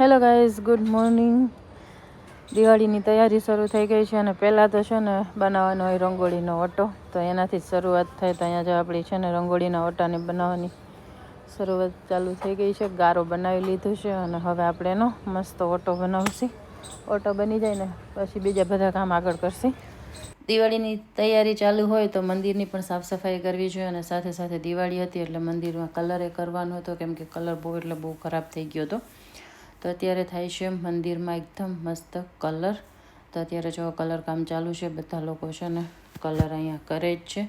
Hello guys, good morning. દિવાળીની તૈયારી શરૂ થઈ ગઈ છે અને પહેલાં તો છે ને બનાવવાનો હોય રંગોળીનો ઓટો. તો એનાથી જ શરૂઆત થાય તો અહીંયા જો આપણી છે ને રંગોળીના ઓટાને બનાવવાની શરૂઆત ચાલુ થઈ ગઈ છે. ગારો બનાવી લીધું છે અને હવે આપણે એનો મસ્ત ઓટો બનાવશી. ઓટો બની જાય ને પછી બીજા બધા કામ આગળ કરશી. દિવાળીની તૈયારી ચાલુ હોય તો મંદિરની પણ સાફ સફાઈ કરવી જોઈએ અને સાથે સાથે દિવાળી હતી એટલે મંદિરમાં કલર એ કરવાનો હતો કેમ કે કલર બહુ એટલે બહુ ખરાબ થઈ ગયો હતો. તો અત્યારે થાય છે મંદિરમાં એકદમ મસ્ત કલર. તો અત્યારે જો કલર કામ ચાલુ છે, બધા લોકો છે ને કલર અહીંયા કરે જ છે.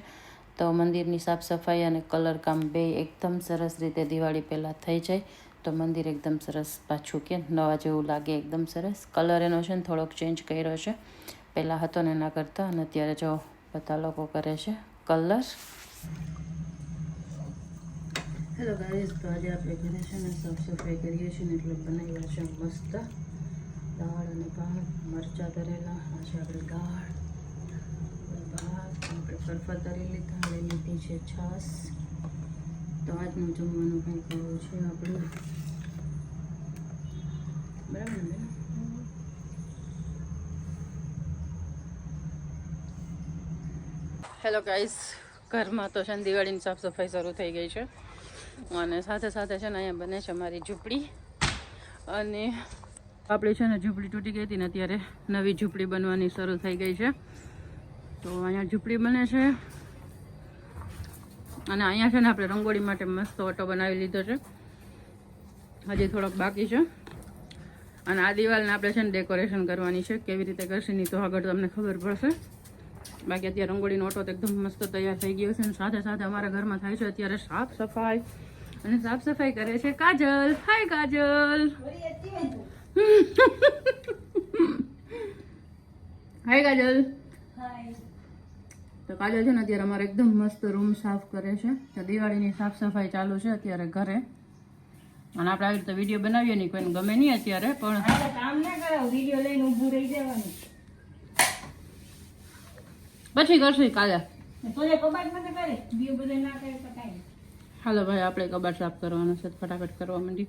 તો મંદિરની સાફ સફાઈ અને કલર કામ બે એકદમ સરસ રીતે દિવાળી પહેલાં થઈ જાય. તો મંદિર એકદમ સરસ પાછું કે નવા જેવું લાગે, એકદમ સરસ. કલર એનો છે ને થોડોક ચેન્જ કર્યો છે. પહેલાં હતો ને એના કરતાં અને અત્યારે જો બધા લોકો કરે છે કલર. હેલો ગાઈઝ તો આજે આપણે ઘરે છે ને સાફ સફાઈ કરીએ છીએ ને એટલે બનાવ્યા છે મસ્ત દાળ અને ભાત, મરચાં તરેલા આ છે આપણે દાળ ભાત, આપણે ફરફા તરી લીધા હવે લીધી છે છાશ. તો આજનું જમવાનું કંઈક આવું છે આપણું. બરાબર ને? હેલો ગાઈસ ઘરમાં તો છે દિવાળીની સાફ સફાઈ શરૂ થઈ ગઈ છે. અને સાથે સાથે છે ને અહીંયા બને છે મારી ઝૂંપડી. અને આપણી છે ને ઝૂંપડી તૂટી ગઈ હતી ને અત્યારે નવી ઝૂંપડી બનવાની શરૂ થઈ ગઈ છે. તો અહીંયા ઝૂંપડી બને છે. અને અહીંયા છે ને આપણે રંગોળી માટે મસ્ત ઓટો બનાવી લીધો છે. હજી થોડોક બાકી છે. અને આ દિવાલને આપણે છે ને ડેકોરેશન કરવાની છે. કેવી રીતે કરશે નહીં તો આગળ તમને ખબર પડશે. બાકી અત્યારે રંગોળીનો ઓટો તો એકદમ મસ્ત તૈયાર થઈ ગયો છે અને સાથે સાથે અમારા ઘરમાં થાય છે અત્યારે સાફ સફાઈ. અને સાફ સફાઈ કરે છે કાજલ. હાય કાજલ. હાય કાજલ. તો કાજલ છે ને અત્યારે અમારે એકદમ મસ્ત રૂમ સાફ કરે છે. તો દિવાળીની સાફ સફાઈ ચાલુ છે અત્યારે ઘરે. અને આપણે આવી રીતે વીડિયો બનાવીએ નહીં કોઈને ગમે નહીં અત્યારે, પણ કામ ના કરાવ વીડિયો લઈને ઊભું રહી જવાનું. પછી કરશું કાલે. હાલો ભાઈ આપણે કબાટ સાફ કરવાનો છે ફટાફટ કરવા માંડી.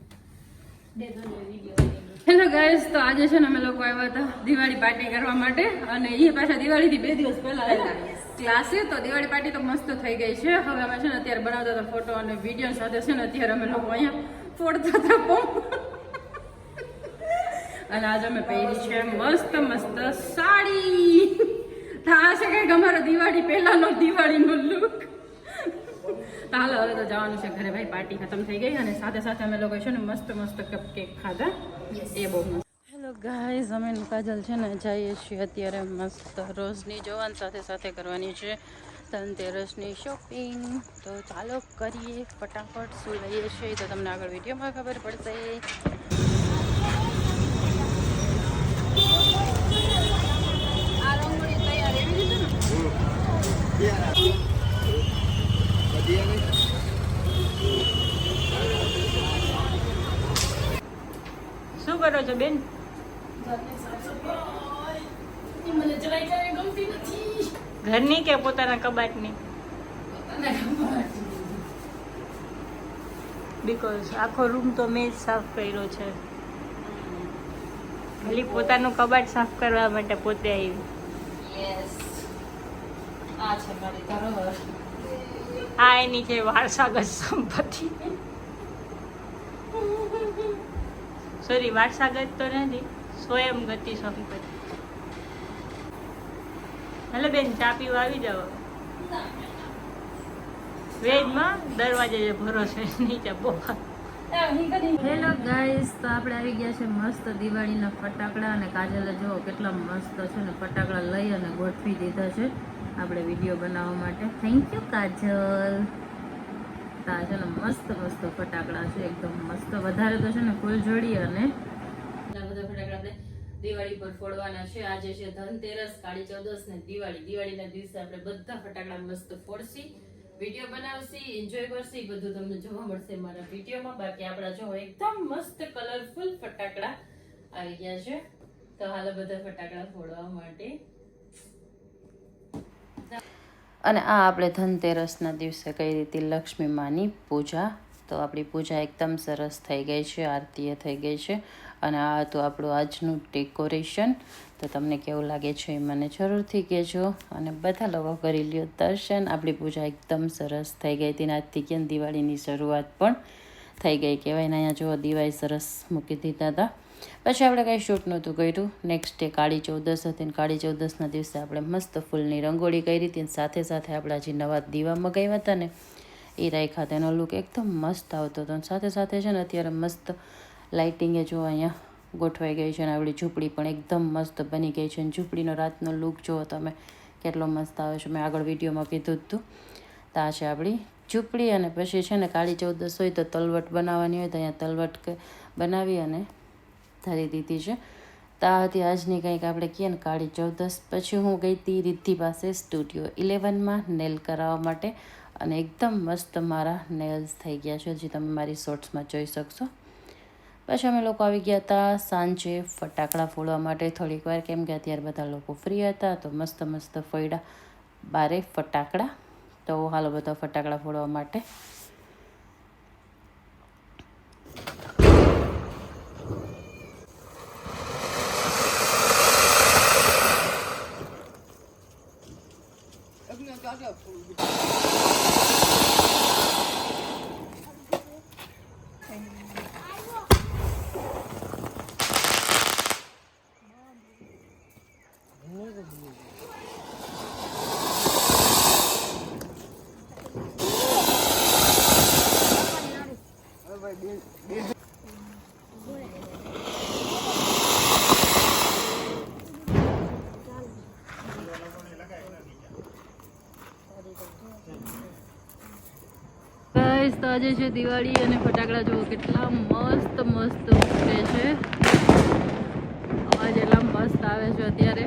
હેલો ગાઈસ તો આજે છે ને અમે લોકો આવ્યા હતા દિવાળી પાર્ટી કરવા માટે અને એ પાછા દિવાળીથી બે દિવસ પહેલા ક્લાસે તો દિવાળી પાર્ટી તો મસ્ત થઈ ગઈ છે. હવે અમે છે ને અત્યારે બનાવતા હતા ફોટો અને વીડિયો સાથે છે ને અત્યારે અમે લોકો અહીંયા ફોડતા હતા પંપ અને આજે અમે પહેરી છે મસ્ત મસ્ત સાડી. આ છે કંઈક અમારો દિવાળી પહેલાનો દિવાળીનો લુક તો હાલો હવે તો જવાનું છે ઘરે ભાઈ પાર્ટી ખતમ થઈ ગઈ અને સાથે સાથે અમે લોકો છે ને મસ્ત મસ્ત કપ કેક ખાધા એ બહુ મસ્ત. હેલો ગાઈઝ અમે કાજલ છે ને જઈએ છીએ અત્યારે મસ્ત રોજની જોવાની સાથે સાથે કરવાની છે ધનતેરસની શોપિંગ તો ચાલો કરીએ ફટાફટ શું લઈએ છીએ તો તમને આગળ વિડીયોમાં ખબર પડશે આ રંગોળી તૈયાર એવી રીતે ને શું કરો છો, બેન? ઘરની કે પોતાના કબાટની? બીકોઝ આખો રૂમ તો મેં જ સાફ કર્યો છે. ખાલી પોતાનું કબાટ સાફ કરવા માટે પોતે આવી. યસ આ છે મારી ધરોહર. આ એની છે વારસાગત સંપત્તિ. સોરી વારસાગત તો નથી સ્વયં ગતિ સંપત્તિ. હલો બેન ચા પીવા આવી જાવ વેજમાં દરવાજે જે ભરોસે નીચે બોવા હેલો ગાઈસ તો આપણે આવી ગયા છે મસ્ત દિવાળીના ફટાકડા અને કાજલે જો કેટલા મસ્ત છે ને ફટાકડા લઈ અને ગોઠવી દીધા છે. આપણે વીડિયો બનાવવા માટે. થેન્ક યુ કાજલ. કાજલ મસ્ત મસ્ત ફટાકડા છે, એકદમ મસ્ત. વધારે તો છે ને ફૂલ જોડી અને બધા ફટાકડા આપણે દિવાળી પર ફોડવાના છે. આજે છે ધનતેરસ, કાળી ચૌદસ ને દિવાળી. દિવાળીના દિવસે આપણે બધા ફટાકડા મસ્ત ફોડશી, વીડિયો બનાવશી એન્જોય કરશી. બધું તમને જોવા મળશે મારા વિડીયોમાં. બાકી આપણા જો એકદમ મસ્ત કલરફુલ ફટાકડા આવી ગયા છે. તો હાલ બધા ફટાકડા ફોડવા માટે અને આ આપણે ધનતેરસના દિવસે કઈ રીતે લક્ષ્મી માની પૂજા? તો આપણી પૂજા એકદમ સરસ થઈ ગઈ છે આરતીએ થઈ ગઈ છે. અને આ હતું આપણું આજનું ડેકોરેશન. તો તમને કેવું લાગે છે એ મને જરૂરથી કહેજો. અને બધા લોકો કરી લ્યો દર્શન. આપણી પૂજા એકદમ સરસ થઈ ગઈ હતી આજથી કેમ દિવાળીની શરૂઆત પણ થઈ ગઈ કહેવાય ને. અહીંયા જુઓ, દિવાળી સરસ મૂકી દીધા હતા. પછી આપણે કાંઈ શૂટ નહોતું કર્યું. નેક્સ્ટ ડે કાળી ચૌદસ હતી ને કાળી ચૌદસના દિવસે આપણે મસ્ત ફૂલની રંગોળી કરી હતી અને સાથે સાથે આપણા જે નવા દીવા મગાવ્યા હતા ને, એ રાખ્યા તેનો લુક એકદમ મસ્ત આવતો હતો સાથે સાથે છે ને અત્યારે મસ્ત લાઇટિંગે જો અહીંયા ગોઠવાઈ ગઈ છે અને આપણી ઝૂંપડી પણ એકદમ મસ્ત બની ગઈ છે અને ઝૂંપડીનો રાતનો લુક જુઓ તમે કેટલો મસ્ત આવે છે. મેં આગળ વિડીયોમાં કીધું હતું તો. આ છે આપણી ઝૂંપડી અને પછી છે ને કાળી ચૌદસ હોય તો તલવટ બનાવવાની હોય તો અહીંયા તલવટ બનાવી અને ધરી દીધી છે. તો હતી આજની કંઈક આપણે કહીએ ને કાળી ચૌદસ. પછી હું ગઈ હતી રિદ્ધિ પાસે સ્ટુડિયો ઇલેવનમાં નેલ કરાવવા માટે અને એકદમ મસ્ત મારા નેલ્સ થઈ ગયા છે, જે તમે મારી શોર્ટ્સમાં જોઈ શકશો. પછી અમે લોકો આવી ગયા હતા સાંજે ફટાકડા ફોડવા માટે. થોડીક વાર કેમ કે અત્યારે બધા લોકો ફ્રી હતા તો મસ્ત મસ્ત ફોડ્યા બારે ફટાકડા. તો હાલો બધા ફટાકડા ફોડવા માટે ગાઈસ તો આજે છે દિવાળી અને ફટાકડા જુઓ કેટલા મસ્ત મસ્ત ઉઠે છે. અવાજ એટલા મસ્ત આવે છે અત્યારે.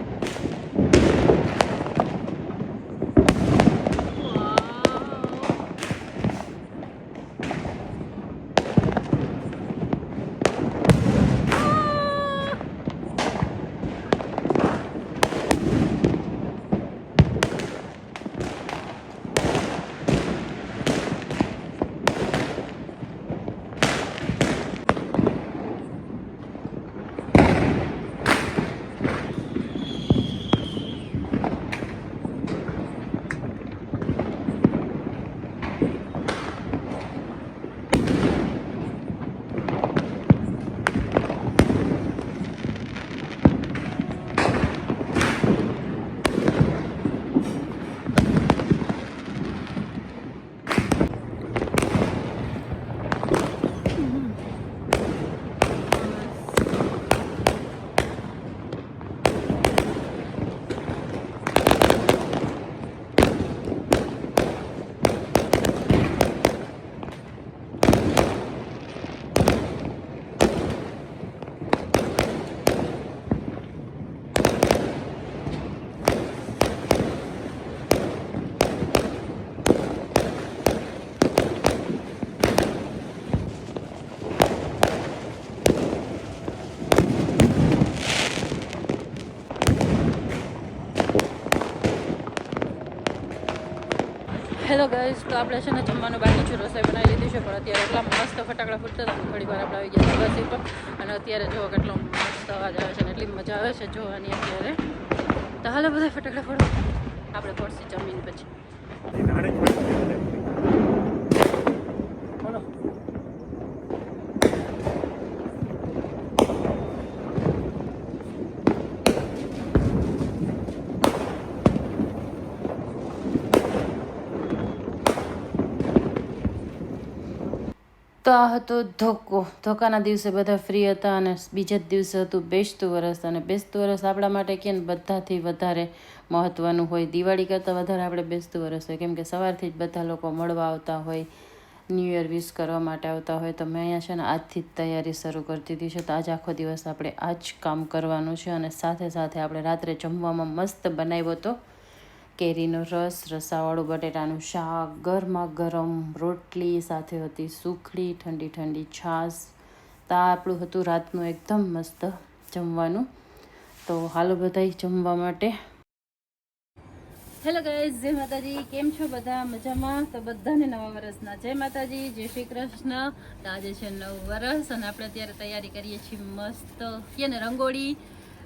હેલો ગાઈઝ તો આપણે છે ને જમવાનું બાકી છે, રસોઈ બનાવી લીધી છે, પણ અત્યારે એટલા મસ્ત ફટાકડા ફૂટતા હતા થોડી વાર આપણે આવી ગયા બસ પર અને અત્યારે જો કેટલો મસ્ત અવાજ આવે છે ને, એટલી મજા આવે છે જોવાની અત્યારે. તો હાલો બધા ફટાકડા ફોડો. આપણે ફોડશી જમીન પછી. તો આ હતો ધોકો. ધોકાના દિવસે બધા ફ્રી હતા અને બીજા જ દિવસે હતું બેસતું વરસ. અને બેસતું વરસ આપણા માટે કે બધાથી વધારે મહત્ત્વનું હોય? દિવાળી કરતાં વધારે આપણે બેસતું વરસ હોય. કેમ કે સવારથી જ બધા લોકો મળવા આવતા હોય ન્યૂ ઇયર વિશ કરવા માટે આવતા હોય. તો મેં અહીંયા છે ને આજથી જ તૈયારી શરૂ કરી દીધી છે. તો આજ આખો દિવસ આપણે આ જ કામ કરવાનું છે. અને સાથે સાથે આપણે રાત્રે જમવામાં મસ્ત બનાવ્યો હતો. કેરીનો રસ, રસાવાળું બટેટાનું શાક ગરમા ગરમ રોટલી, સાથે હતી સુખડી, ઠંડી ઠંડી છાશ. તા આપણું હતું રાતનું એકદમ મસ્ત જમવાનું. તો હાલો બધાય જમવા માટે. હેલો ગાઈઝ જય માતાજી. કેમ છો બધા? મજામાં? તો બધાને નવા વર્ષના જય માતાજી, જય શ્રી કૃષ્ણ. આજે છે નવ વર્ષ અને આપણે અત્યારે તૈયારી કરીએ છીએ મસ્ત કે ને રંગોળી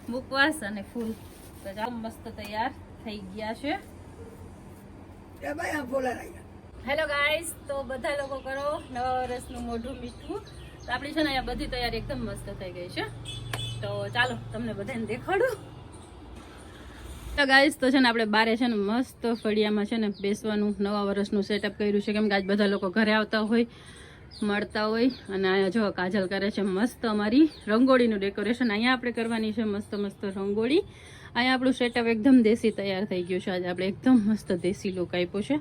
મુકવાસ અને ફૂલ. તો જામ મસ્ત તૈયાર. થઈ ગયા છે. હેલો ગાઈસ તો બધા લોકો કરો નવા વર્ષનું મોઢું મીઠું. તો આપણી છે ને અહીંયા બધી તૈયારી એકદમ મસ્ત થઈ ગઈ છે. તો ચાલો તમને બધાને દેખાડું. તો ગાઈસ તો છે ને આપણે બારે છે ને મસ્ત ફળિયામાં છે ને બેસવાનું નવા વર્ષનું સેટઅપ કર્યું છે. કેમ કે આજ બધા લોકો ઘરે આવતા હોય મળતા હોય. અને અહીંયા જો કાજલ કરે છે મસ્ત અમારી રંગોળીનું ડેકોરેશન અહીંયા આપણે કરવાની છે મસ્ત મસ્ત રંગોળી. અહીંયા આપણું સેટઅપ એકદમ દેશી તૈયાર થઈ ગયું છે. આજે આપણે એકદમ મસ્ત દેશી લુક આપ્યો છે.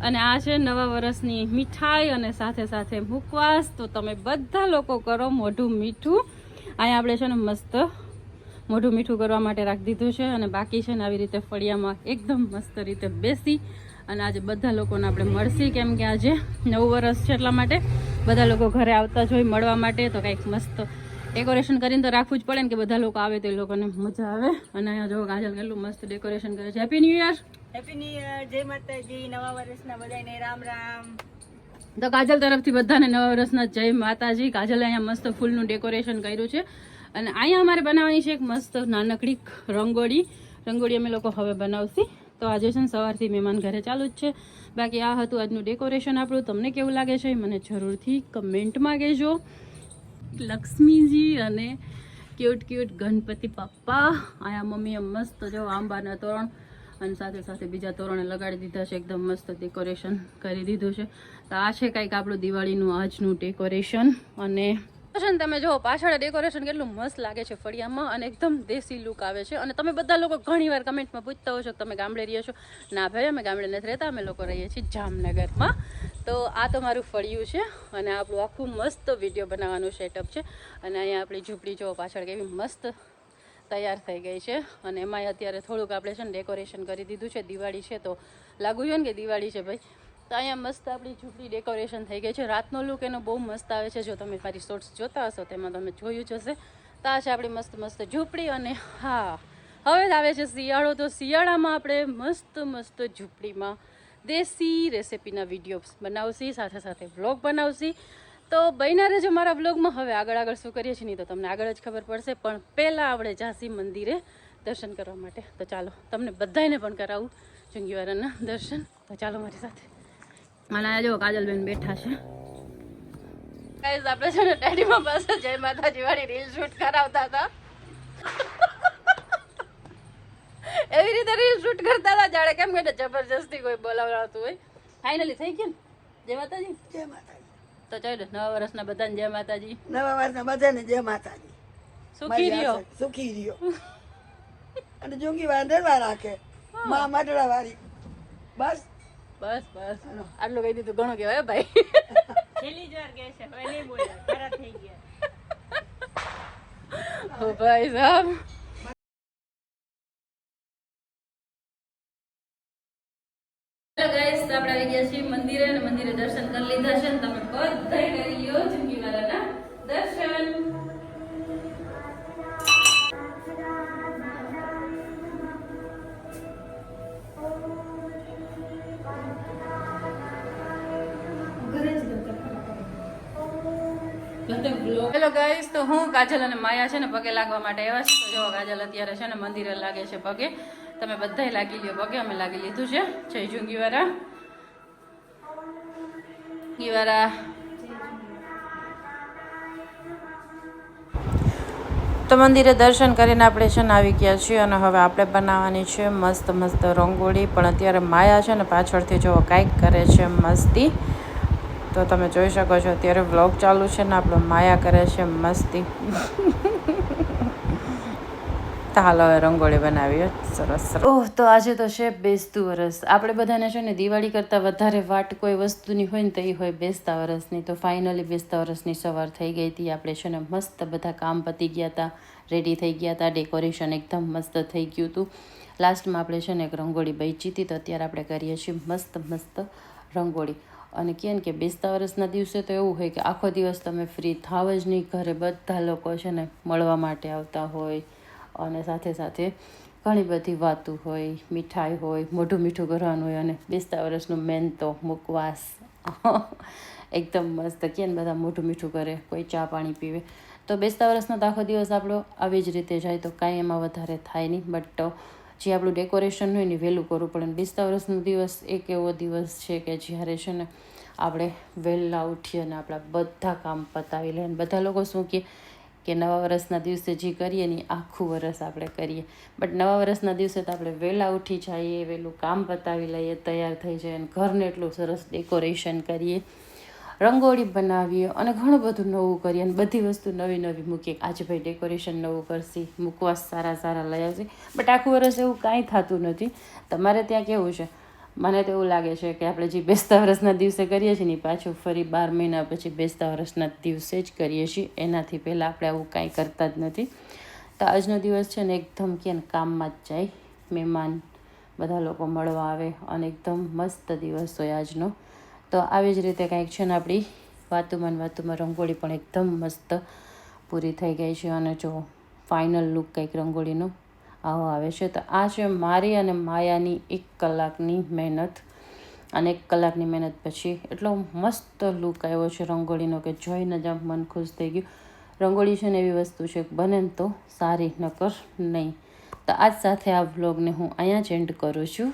અને આ છે નવા વર્ષની મીઠાઈ અને સાથે સાથે મુકવાસ તો તમે બધા લોકો કરો મોઢું મીઠું. અહીંયા આપણે છે ને મસ્ત મોઢું મીઠું કરવા માટે રાખી દીધું છે. અને બાકી છે ને આવી રીતે ફળિયામાં એકદમ મસ્ત રીતે બેસી. અને આજે બધા લોકોને આપણે મળશે કેમ કે આજે નવું વર્ષ છે એટલા માટે. બધા લોકો ઘરે આવતા જ હોય મળવા માટે. તો કંઈક મસ્ત ડેકોરેશન કરીને તો રાખવું જ પડે ને કે બધા લોકો આવે તો એ લોકોને મજા આવે. અને અહીંયા જો કાજલ કેટલું મસ્ત ડેકોરેશન કરે છે. Happy new year happy new year જય માતાજી. નવા વર્ષના બધાને રામ રામ. તો કાજલ તરફથી બધાને નવા વર્ષના જય માતાજી. કાજલે અહીંયા મસ્ત ફૂલનું ડેકોરેશન કર્યું છે. અને અહીંયા અમારે બનાવવાની છે એક મસ્ત નાનકડી રંગોળી. રંગોળી અમે લોકો હવે બનાવશી. તો આજે છે ને સવારથી મહેમાન ઘરે ચાલુ જ છે. બાકી આ હતું આજનું ડેકોરેશન આપણું. તમને કેવું લાગે છે મને જરૂરથી કમેન્ટમાં કહેજો. લક્ષ્મીજી અને ક્યુટ ક્યુટ ગણપતિ પપ્પા. અહીંયા મમ્મીએ મસ્ત જો આંબાના તોરણ અને સાથે સાથે બીજા તોરણે લગાડી દીધા છે. એકદમ મસ્ત ડેકોરેશન કરી દીધું છે. તો આ છે કંઈક આપણું દિવાળીનું આજનું ડેકોરેશન અને ડેકોરેશન તમે જો, પાછળ ડેકોરેશન કેટલું મસ્ત લાગે છે ફળિયામાં અને એકદમ દેશી લુક આવે છે. અને તમે બધા લોકો ઘણીવાર કમેન્ટમાં પૂછતા હો છો તમે ગામડે રહ્યો છો. ના ભાઈ, અમે ગામડે નથી રહેતા, અમે લોકો રહીએ છીએ જામનગરમાં. તો આ તો મારું ફળિયું છે અને આપણું આખું મસ્ત વીડિયો બનાવવાનું સેટઅપ છે. અને અહીંયા આપણી ઝૂંપડી જો પાછળ કેવી મસ્ત તૈયાર થઈ ગઈ છે. અને એમાંય અત્યારે થોડુંક આપણે છે ને ડેકોરેશન કરી દીધું છે. દિવાળી છે તો લાગુ છે ને કે દિવાળી છે ભાઈ? તો અહીંયા મસ્ત આપણી ઝૂંપડી ડેકોરેશન થઈ ગઈ છે. રાતનો લુક એનો બહુ મસ્ત આવે છે. જો તમે મારી શોર્ટ્સ જોતા હશો તેમાં તમે જોયું જ હશે. તો આ છે આપણી મસ્ત મસ્ત ઝૂંપડી અને હા, હવે આવે છે શિયાળો. તો શિયાળામાં આપણે મસ્ત મસ્ત ઝૂંપડીમાં દેશી રેસિપીના વીડિયો બનાવશી, સાથે સાથે વ્લોગ બનાવશી. તો બન્યા રહેજો મારા વ્લોગમાં. હવે આગળ આગળ શું કરીએ છીએ નહીં તો તમને આગળ જ ખબર પડશે. પણ પહેલાં આપણે ઝાંસી મંદિરે દર્શન કરવા માટે. તો ચાલો, તમને બધાને પણ કરાવું જંગીવારાના દર્શન. તો ચાલો મારી સાથે. અને જો કાજલબેન બેઠા છે. ગાઈઝ આપણે છે ને ડેડીમાં પાસે જય માતાજી વાળી રીલ શૂટ કરાવતા હતા. એવી રીતે રીલ શૂટ કરતા હતા જાણે કેમ કે જબરજસ્તી કોઈ બોલાવડાવતું હોય. ફાઇનલી થઈ ગયું જય માતાજી. જય માતાજી. તો ચાલો નવા વર્ષના બધાને જય માતાજી. નવા વર્ષના બધાને જય માતાજી. સુખી રહ્યો. સુખી રહ્યો. અને જુંગી વાંદરવા રાખે. માં મટડા વાળી બસ બસ. બસ આટલું કહી દીધું ઘણું કહેવાય ભાઈ. છેલ્લી જ વાર કહે છે હવે નહીં બોલ્યા ખરા થઈ ગયા. ઓ ભાઈ સાહેબ. હેલો ગાઈસ તો આપણે આવી ગયા છીએ મંદિરે અને મંદિરે દર્શન કરી લીધા છે અને તમે બધાય કરી લ્યો જિંદગીવાળાના દર્શન. હેલો ગાઈસ તો હું કાજલ અને માયા છે ને પગે લાગવા માટે આવ્યા છે તો જો કાજલ અત્યારે છે ને મંદિરે લાગે છે પગે. તમે બધાય લાગી લ્યો, પગે અમે લાગી લીધું છે. જય જુંગીવારા ગીવારા. તો મંદિરે દર્શન કરીને આપણે છે ને આવી ગયા છીએ અને હવે આપણે બનાવવાની છે મસ્ત મસ્ત રંગોળી. પણ અત્યારે માયા છે ને પાછળથી જો કાંઈક કરે છે મસ્તી. તો તમે જોઈ શકો છો અત્યારે વ્લોગ ચાલુ છે ને, આપણો માયા કરે છે મસ્તી. તો હવે રંગોળી બનાવીએ સરસ ઓહ, તો આજે તો છે બેસતું વરસ. આપણે બધાને છે ને દિવાળી કરતાં વધારે વાટ કોઈ વસ્તુની હોય ને તો એ હોય બેસતા વરસની. તો ફાઇનલી બેસતા વરસની સવાર થઈ ગઈ હતી. આપણે છે ને મસ્ત બધા કામ પતી ગયા હતા. રેડી થઈ ગયા હતા. ડેકોરેશન એકદમ મસ્ત થઈ ગયું હતું. લાસ્ટમાં આપણે છે ને એક રંગોળી બેચી હતી. તો અત્યારે આપણે કરીએ છીએ મસ્ત મસ્ત રંગોળી. અને કહે કે બેસતા વર્ષના દિવસે તો એવું હોય કે આખો દિવસ તમે ફ્રી થાવ જ નહીં. ઘરે બધા લોકો છે ને મળવા માટે આવતા હોય. અને સાથે સાથે ઘણી બધી વાતો હોય, મીઠાઈ હોય, મોઢું મીઠું કરવાનું હોય અને બેસતા વર્ષનું મેન તો મુકવાસ. એકદમ મસ્ત. કે ને બધા મોઢું મીઠું કરે, કોઈ ચા પાણી પીવે. તો બેસતા વર્ષનો તો આખો દિવસ આપણો આવી જ રીતે જાય તો કાંઈ એમાં વધારે થાય નહીં. બટ જે આપણું ડેકોરેશન હોય ને વહેલું કરવું પડે. અને બેસતા વર્ષનો દિવસ એક એવો દિવસ છે કે જ્યારે છે ને આપણે વહેલા ઉઠીએ અને આપણા બધા કામ પતાવી લઈએ બધા લોકો શું કહે કે નવા વર્ષના દિવસે જે કરીએ ને આખું વરસ આપણે કરીએ. બટ નવા વર્ષના દિવસે તો આપણે વહેલા ઉઠી જઈએ, વહેલું કામ પતાવી લઈએ, તૈયાર થઈ જાય અને ઘરને એટલું સરસ ડેકોરેશન કરીએ. રંગોળી બનાવીએ અને ઘણું બધું નવું કરીએ અને બધી વસ્તુ નવી નવી મૂકીએ. આજે ભાઈ ડેકોરેશન નવું કરશે, મુકવાસ સારા સારા લઈ આવશે. બટ આખું વર્ષ એવું કાંઈ થતું નથી. તમારે ત્યાં કેવું છે? મને તો એવું લાગે છે કે આપણે જે બેસતા વર્ષના દિવસે કરીએ છીએ ને પાછું ફરી બાર મહિના પછી બેસતા વર્ષના દિવસે જ કરીએ છીએ. એનાથી પહેલાં આપણે આવું કાંઈ કરતા જ નથી. તો આજનો દિવસ છે ને એકદમ કે કામમાં જ જાય. મહેમાન બધા લોકો મળવા આવે અને એકદમ મસ્ત દિવસ હોય આજનો. તો આવી જ રીતે કાંઈક છે ને આપણી વાતુમાં વાતુમાં રંગોળી પણ એકદમ મસ્ત પૂરી થઈ ગઈ છે. અને જો ફાઇનલ લુક કંઈક રંગોળીનો આવો આવે છે. તો આ છે મારી અને માયાની એક કલાકની મહેનત અને એક કલાકની મહેનત પછી એટલો મસ્ત લુક આવ્યો છે રંગોળીનો કે જોઈને જ આમ મન ખુશ થઈ ગયું. રંગોળી છે ને એવી વસ્તુ છે બને તો સારી, નકર નહીં. તો આજ સાથે આ વ્લોગને હું અહીંયા જ એન્ડ કરું છું.